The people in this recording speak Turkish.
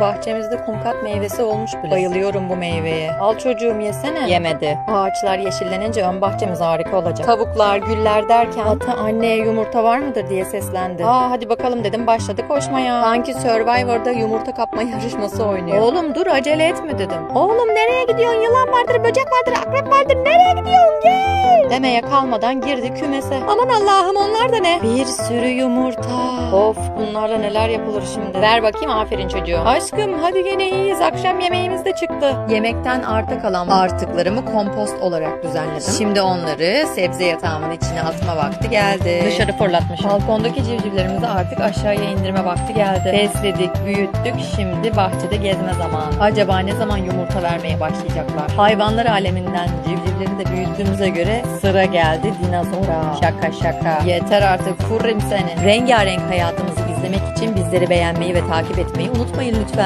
Bahçemizde kumkat meyvesi olmuş bile. Bayılıyorum bu meyveye. Al çocuğum yesene. Yemedi. Ağaçlar yeşillenince ön bahçemiz harika olacak. Tavuklar, güller derken ata anneye yumurta var mıdır diye seslendi. Aa hadi bakalım dedim başladı koşmaya. Sanki Survivor'da yumurta kapma yarışması oynuyor. Oğlum dur acele etme dedim. Oğlum nereye gidiyorsun? Yılan vardır, böcek vardır, akrep vardır. Nereye gidiyorsun? Gel. Demeye kalmadan girdi kümese. Aman Allah'ım onlar da ne? Bir sürü yumurta. Of bunlarla neler yapılır şimdi. Ver bakayım aferin çocuğum. Aşkım hadi gene iyiyiz. Akşam yemeğimiz de çıktı. Yemekten arta kalan artıklarımı kompost olarak düzenledim. Şimdi onları sebze yatağımın içine atma vakti geldi. Dışarı fırlatmışım. Balkondaki civcivlerimizi artık aşağıya indirme vakti geldi. Besledik, büyüttük. Şimdi bahçede gezme zamanı. Acaba ne zaman yumurta vermeye başlayacaklar? Hayvanlar aleminden civcivleri de büyüttüğümüze göre sıra geldi dinozora. Şaka şaka. Yeter artık furrim seni. Rengarenk hayatımızı izlemek için bizleri beğenmeyi ve takip etmeyi unutmayın lütfen.